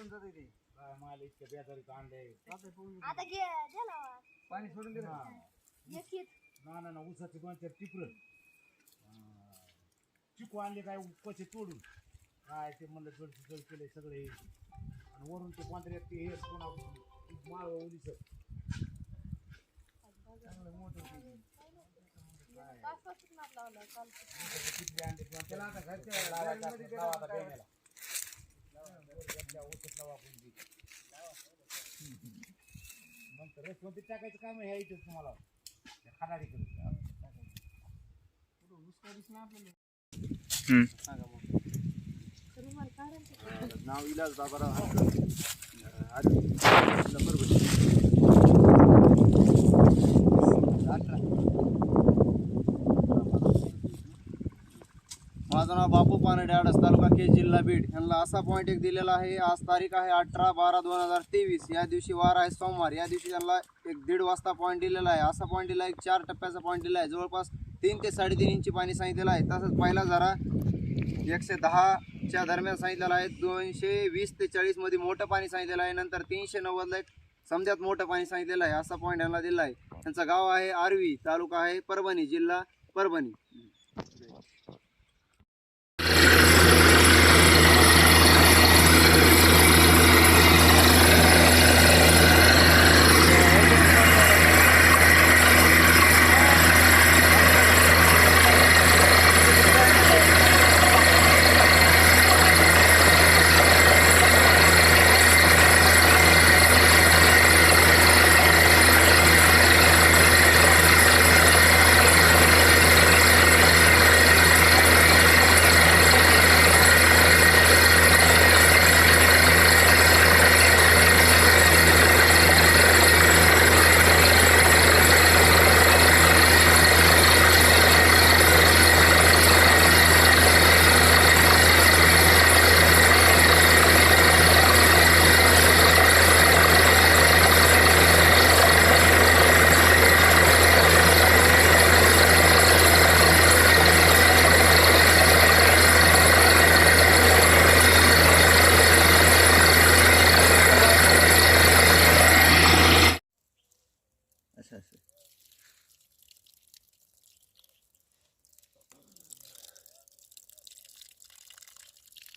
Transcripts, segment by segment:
पळून जाते ते. काय माल इतके बेजारी कांदे जाते पळून जाते. आता घे दे ना. पाणी सोडून दे ना. एक एक ना ना ना उसाचे दोन चार टिपर. चिकू आणले काय कसे तोडून. काय ते म्हणलं जड जड केले सगळे आणि वरून ते एक ते हे माळ ओलीच चांगलं मोठं ते. पाच पाच मार लावला काल किती आणले किंवा त्याला आता घरच्या लावायचं लावा आता काय- बेण्याला. लावा, ऊसात लावा आपण बी. मग टाकायचं काम आहे इथं तुम्हाला त्या खाणारीकडे कुठं ऊस काढीस ना आपल्याला हम्म. सांगा मग. तरी मला काढायचं नाव इलाज बाबाराव हातकर. अं, आधी नंबर बघ. अठरा. माझं नाव बापू पानडे आडस तालुका के जिल्हा बीड. यांना असा पॉईंट एक दिलेला आहे. आज तारीख आहे अठरा बारा दोन हजार तेवीस. या दिवशी वार आहे सोमवार. या दिवशी त्यांना एक दीड वाजता पॉईंट दिलेला आहे. असा पॉईंट दिला एक चार टप्प्याचा पॉईंट दिला आहे. जवळपास तीन ते साडेतीन इंची पाणी सांगितलेलं आहे. तसंच पहिला जरा एकशे दहाच्या दरम्यान सांगितलेलं आहे. दोनशे वीस ते चाळीसमध्ये मोठं पाणी सांगितलेलं आहे. नंतर तीनशे नव्वदला एक समजात मोठं पाणी सांगितलेलं आहे. असा पॉईंट यांना दिला आहे. त्यांचं गाव आहे आर्वी. तालुका आहे परभणी जिल्हा परभणी.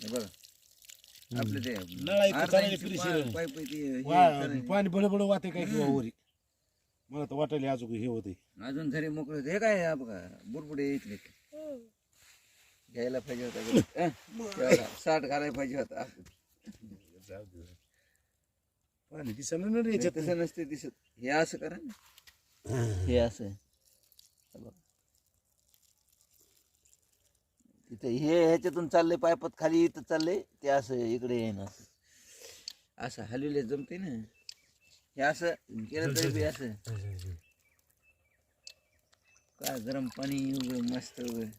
बघा. आपलं ते नळा अर्धा इंच पा- आहे. पाईप आहे ते हे वा- करायचं. पाणी बडबड वाटे काय किंवा वरी. मला तर वाटायला अजून हे होते अजून झरे मोकळे होते. हे काय आहे हा बघा बुरबुडे इथले. घ्यायला पाहिजे होता अं? तेवढा. साठ घालायला पाहिजे होता. पाणी दिसायला ना रे याच्यात. तसं नसते दिसत. हे असं करा ना. हे असं हे बघा. तिथे हे ह्याच्यातून चाललंय पायपात खाली इथं चाललंय ते असं इकडे येईन असं. असं हलविले जमते ना. हे असं केलं तरी बी असं. काय गरम पाणी उगं मस्त उगं.